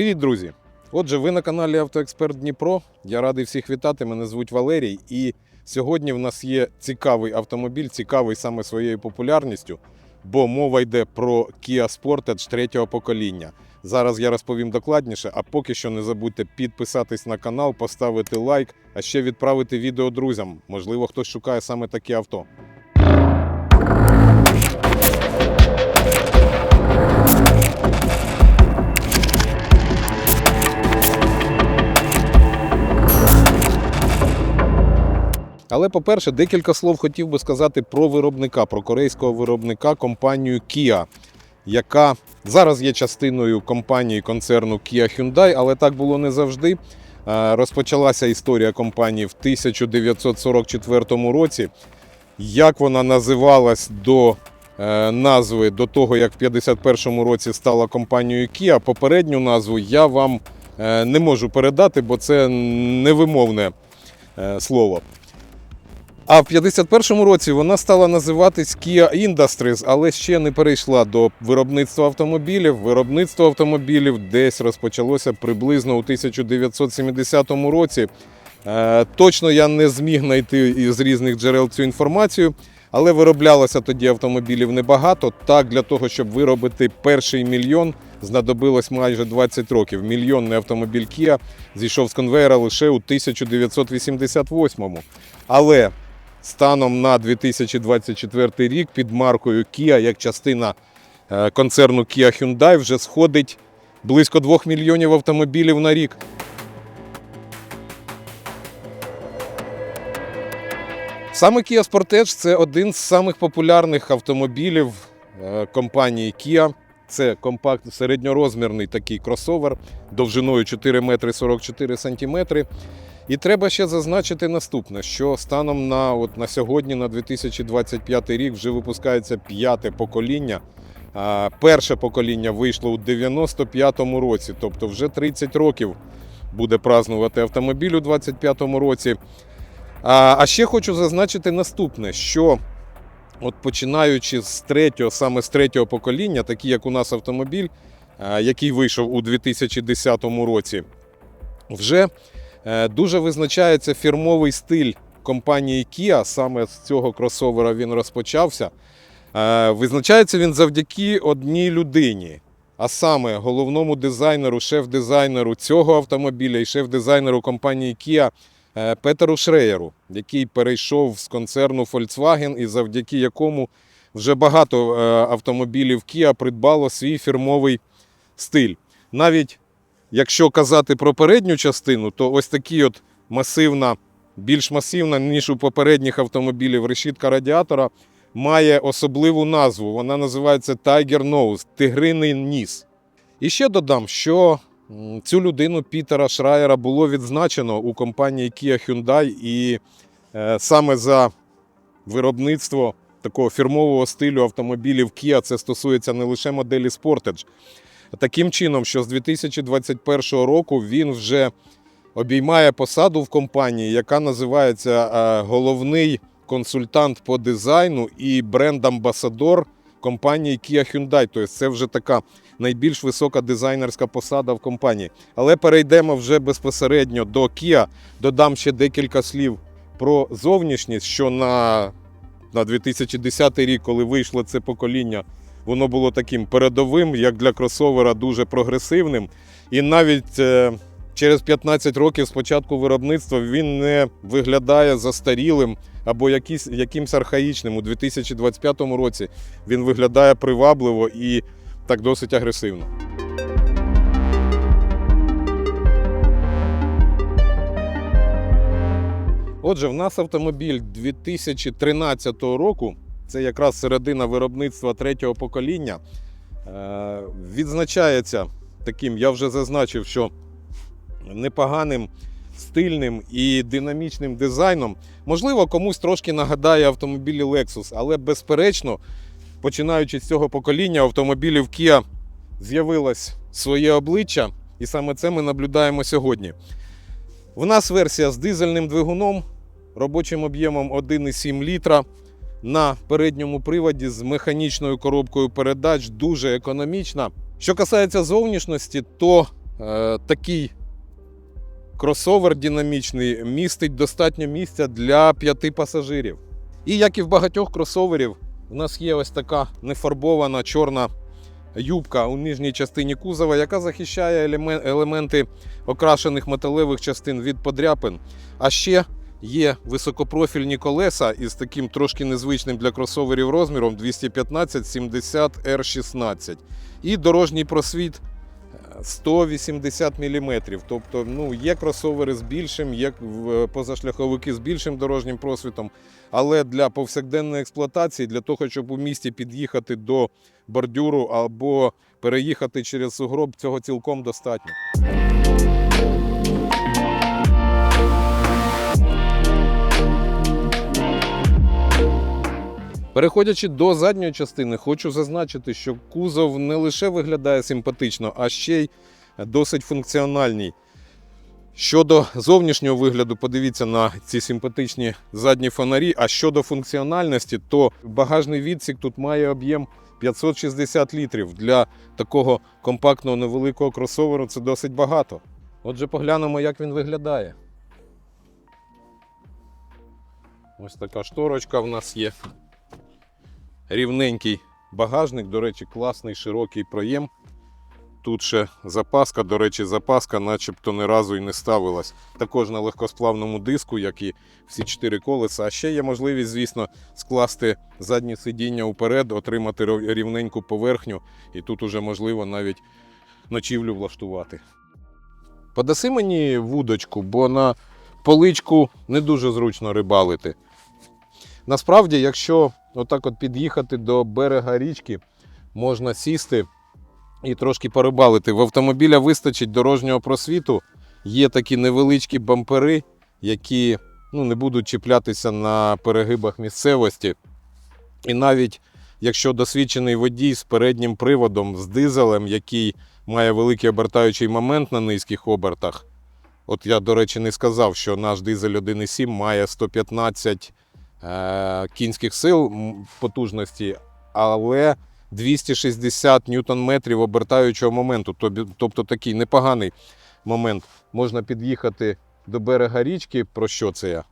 Привіт, друзі! Отже, ви на каналі Автоексперт Дніпро. Я радий всіх вітати. Мене звуть Валерій. І сьогодні в нас є цікавий автомобіль, цікавий саме своєю популярністю, бо мова йде про Kia Sportage третього покоління. Зараз я розповім докладніше, а поки що не забудьте підписатись на канал, поставити лайк, а ще відправити відео друзям. Можливо, хтось шукає саме таке авто. Але, по-перше, декілька слов хотів би сказати про виробника, про корейського виробника компанію Kia, яка зараз є частиною компанії концерну Kia Hyundai, але так було не завжди. Е, Розпочалася історія компанії в 1944 році. Як вона називалась до е, назви до того, як в 51-му році стала компанією Kia, попередню назву я вам е, не можу передати, бо це невимовне слово. А в 51-му році вона стала називатись Kia Industries, але ще не перейшла до виробництва автомобілів. Виробництво автомобілів десь розпочалося приблизно у 1970 році. Е, Точно я не зміг знайти із різних джерел цю інформацію, але вироблялося тоді автомобілів небагато. Так, для того, щоб виробити перший мільйон, знадобилось майже 20 років. Мільйонний автомобіль Kia зійшов з конвейера лише у 1988-му. Але станом на 2024 рік під маркою Kia як частина е, концерну Kia Hyundai вже сходить близько 2 мільйонів автомобілів на рік. Саме Kia Sportage – це один з самих популярних автомобілів е, компанії Kia. Це компакт середньорозмірний такий кросовер довжиною 4 метри 44 сантиметри. І треба ще зазначити наступне: що станом на от на сьогодні, на 2025 рік, вже випускається п'яте покоління. Перше покоління вийшло у 95-му році, тобто вже 30 років буде празнувати автомобіль у 25-му році. А, ще хочу зазначити наступне: що от починаючи з третього, саме з третього покоління, такі як у нас автомобіль, який вийшов у 2010 році, вже Дуже визначається фірмовий стиль компанії Kia. Саме з цього кросовера він розпочався. Е, Визначається він завдяки одній людині, а саме головному дизайнеру, шеф-дизайнеру цього автомобіля і шеф-дизайнеру компанії Kia е, Петеру Шреєру, який перейшов з концерну Volkswagen і завдяки якому вже багато е, автомобілів Kia придбало свій фірмовий стиль. Навіть Якщо казати про передню частину, то ось такі от масивна, більш масивна, ніж у попередніх автомобілів решітка радіатора, має особливу назву. Вона називається Tiger Nose – тигриний ніс. І ще додам, що цю людину Пітера Шраєра було відзначено у компанії Kia Hyundai, і е, саме за виробництво такого фірмового стилю автомобілів Kia це стосується не лише моделі Sportage. Таким чином, що з 2021 року він вже обіймає посаду в компанії, яка називається е, головний консультант по дизайну і бренд-амбасадор компанії Kia Hyundai. Тобто це вже така найбільш висока дизайнерська посада в компанії. Але перейдемо вже безпосередньо до Kia. Додам ще декілька слів про зовнішність, що на, на 2010 рік, коли вийшло це покоління. Воно було таким передовим, як для кросовера, дуже прогресивним. І навіть е, через 15 років з початку виробництва він не виглядає застарілим або якийсь, якимсь архаїчним. У 2025 році він виглядає привабливо і так досить агресивно. Отже, в нас автомобіль 2013 року. Це якраз середина виробництва третього покоління. Е, Відзначається таким, я вже зазначив, що непоганим стильним і динамічним дизайном. Можливо, комусь трошки нагадає автомобілі Lexus, але безперечно, починаючи з цього покоління, автомобілів Kia з'явилось своє обличчя, і саме це ми наблюдаємо сьогодні. У нас версія з дизельним двигуном, робочим об'ємом 1,7 літра на передньому приводі з механічною коробкою передач дуже економічна. Що касається зовнішності, то е, такий кросовер динамічний містить достатньо місця для п'яти пасажирів. І як і в багатьох кросоверів, у нас є ось така нефарбована чорна юбка у нижній частині кузова, яка захищає елемен- елементи окрашених металевих частин від подряпин. А ще є високопрофільні колеса із таким трошки незвичним для кросоверів розміром 215-70 R16. І дорожній просвіт е, 180 мм. Тобто ну, є кросовери з більшим, є в- позашляховики з більшим дорожнім просвітом. Але для повсякденної експлуатації, для того, щоб у місті під'їхати до бордюру або переїхати через сугроб, цього цілком достатньо. Переходячи до задньої частини, хочу зазначити, що кузов не лише виглядає симпатично, а ще й досить функціональний. Щодо зовнішнього вигляду, подивіться на ці симпатичні задні фонарі. А щодо функціональності, то багажний відсік тут має об'єм 560 літрів. Для такого компактного невеликого кросоверу це досить багато. Отже, поглянемо, як він виглядає. Ось така шторочка в нас є. Рівненький багажник, до речі, класний широкий проєм. Тут ще запаска, до речі, запаска начебто ні разу і не ставилась. Також на легкосплавному диску, як і всі чотири колеса. А ще є можливість, звісно, скласти заднє сидіння уперед, отримати рівненьку поверхню, і тут уже можливо навіть ночівлю влаштувати. Подаси мені вудочку, бо на поличку не дуже зручно рибалити. Насправді, якщо отак от під'їхати до берега річки, можна сісти і трошки порибалити. В автомобіля вистачить дорожнього просвіту. Є такі невеличкі бампери, які ну, не будуть чіплятися на перегибах місцевості. І навіть якщо досвідчений водій з переднім приводом, з дизелем, який має великий обертаючий момент на низьких обертах. От я, до речі, не сказав, що наш дизель 1.7 має 115 е, кінських сил потужності, але 260 ньютон-метрів обертаючого моменту. Тобто такий непоганий момент. Можна під'їхати до берега річки, про що це я?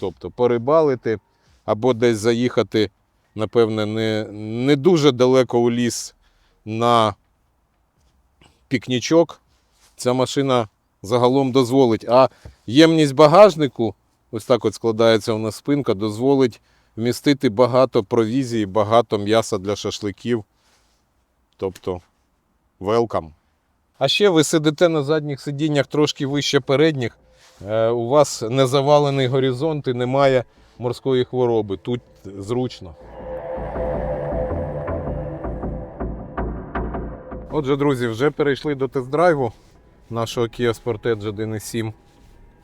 Тобто порибалити або десь заїхати, напевне, не, не дуже далеко у ліс на пікнічок. Ця машина загалом дозволить. А ємність багажнику, ось так от складається у нас спинка, дозволить вмістити багато провізії, багато м'яса для шашликів. Тобто, welcome. А ще ви сидите на задніх сидіннях трошки вище передніх. Е, У вас не завалений горизонт і немає морської хвороби. Тут зручно. Отже, друзі, вже перейшли до тест-драйву нашого Kia Sportage 1.7.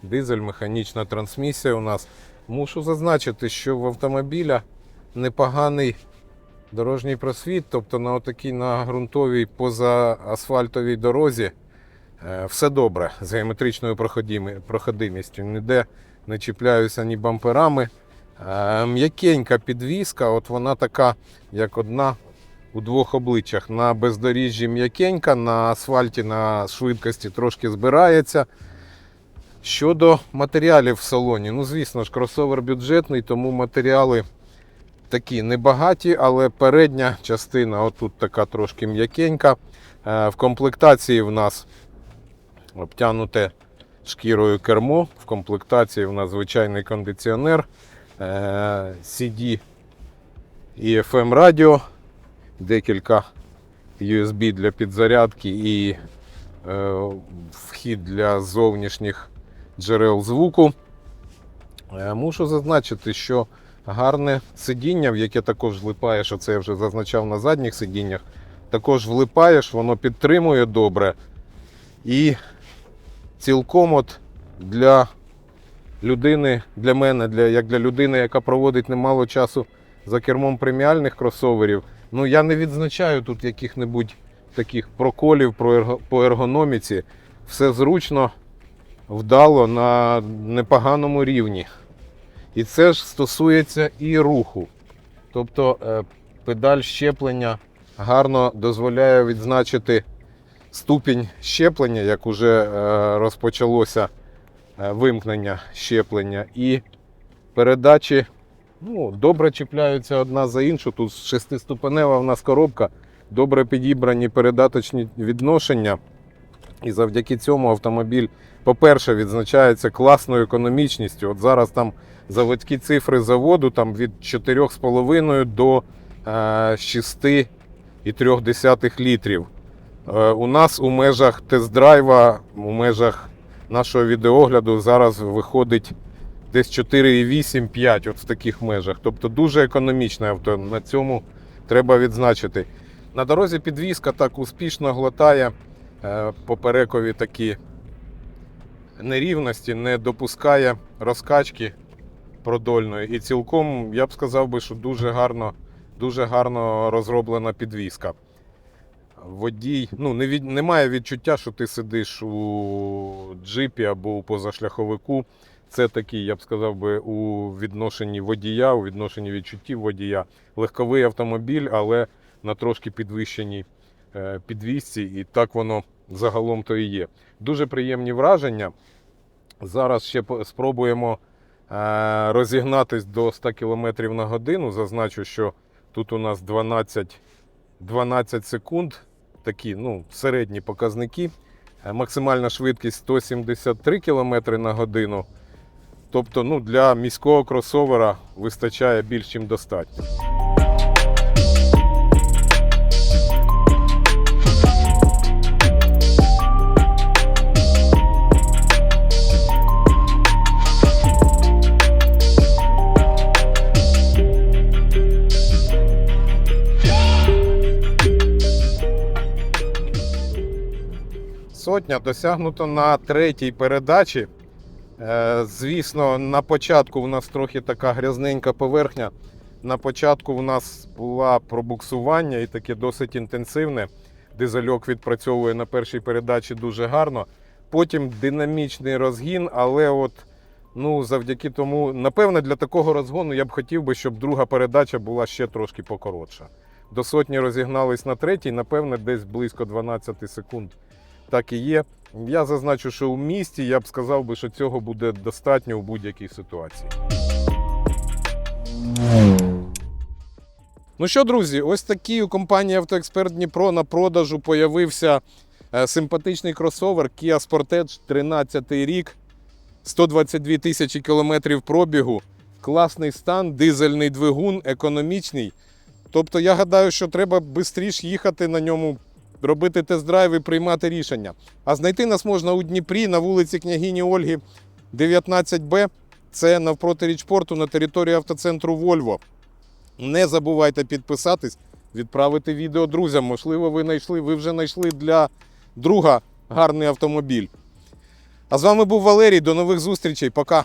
Дизель, механічна трансмісія у нас. Мушу зазначити, що в автомобіля непоганий дорожній просвіт, тобто на отакій на ґрунтовій позаасфальтовій дорозі е, все добре з геометричною проходимістю. Ніде не чіпляюся ні бамперами. Е, М'якенька підвіска, от вона така, як одна у двох обличчях. На бездоріжжі м'якенька, на асфальті на швидкості трошки збирається. Щодо матеріалів в салоні, ну звісно ж, кросовер бюджетний, тому матеріали такі небагаті, але передня частина, отут така трошки м'якенька. Е, В комплектації в нас обтянуте шкірою кермо. В комплектації в нас звичайний кондиціонер, е, CD і FM радіо, декілька USB для підзарядки і е, вхід для зовнішніх джерел звуку. Е, Мушу зазначити, що гарне сидіння, в яке також влипаєш, оце я вже зазначав на задніх сидіннях, також влипаєш, воно підтримує добре. І цілком от для людини, для мене, для, як для людини, яка проводить немало часу за кермом преміальних кросоверів, ну я не відзначаю тут яких-небудь таких проколів по ергономіці. Все зручно, вдало на непоганому рівні. І це ж стосується і руху. Тобто е, педаль щеплення гарно дозволяє відзначити ступінь щеплення, як уже е, розпочалося е, вимкнення щеплення, і передачі ну, добре чіпляються одна за іншу. Тут шестиступенева в нас коробка, добре підібрані передаточні відношення. І завдяки цьому автомобіль, по-перше, відзначається класною економічністю. От зараз там заводські цифри заводу там від 4,5 до е, 6,3 літрів. Е, У нас у межах тест-драйва, у межах нашого відеогляду зараз виходить десь 4,8-5 от в таких межах. Тобто дуже економічне авто. На цьому треба відзначити. На дорозі підвізка так успішно глотає е, поперекові такі нерівності, не допускає розкачки продольної. І цілком я б сказав би, що дуже гарно, дуже гарно розроблена підвізка. Водій, ну, не від, немає відчуття, що ти сидиш у джипі або у позашляховику. Це такий, я б сказав би, у відношенні водія, у відношенні відчуттів водія. Легковий автомобіль, але на трошки підвищеній е, підвісці, і так воно загалом то і є. Дуже приємні враження. Зараз ще спробуємо е, розігнатись до 100 км на годину. Зазначу, що тут у нас 12, 12 секунд, такі ну, середні показники. Е, Максимальна швидкість 173 км на годину. Тобто ну, для міського кросовера вистачає більш ніж достатньо. Сотня досягнуто на третій передачі. Е, Звісно, на початку в нас трохи така грязненька поверхня. На початку в нас була пробуксування і таке досить інтенсивне. Дизельок відпрацьовує на першій передачі дуже гарно. Потім динамічний розгін, але от ну, завдяки тому, напевне, для такого розгону я б хотів би, щоб друга передача була ще трошки покоротша. До сотні розігнались на третій, напевне, десь близько 12 секунд так і є. Я зазначу, що у місті я б сказав би, що цього буде достатньо у будь-якій ситуації. Ну що, друзі, ось такий у компанії Автоексперт Дніпро на продажу появився е, симпатичний кросовер Kia Sportage 13 рік, 122 тисячі кілометрів пробігу, класний стан, дизельний двигун, економічний. Тобто я гадаю, що треба швидше їхати на ньому, робити тест-драйв і приймати рішення. А знайти нас можна у Дніпрі на вулиці княгині Ольги 19Б. Це навпроти річпорту на території автоцентру Вольво. Не забувайте підписатись, відправити відео друзям. Можливо, ви знайшли, ви вже знайшли для друга гарний автомобіль. А з вами був Валерій. До нових зустрічей. Пока.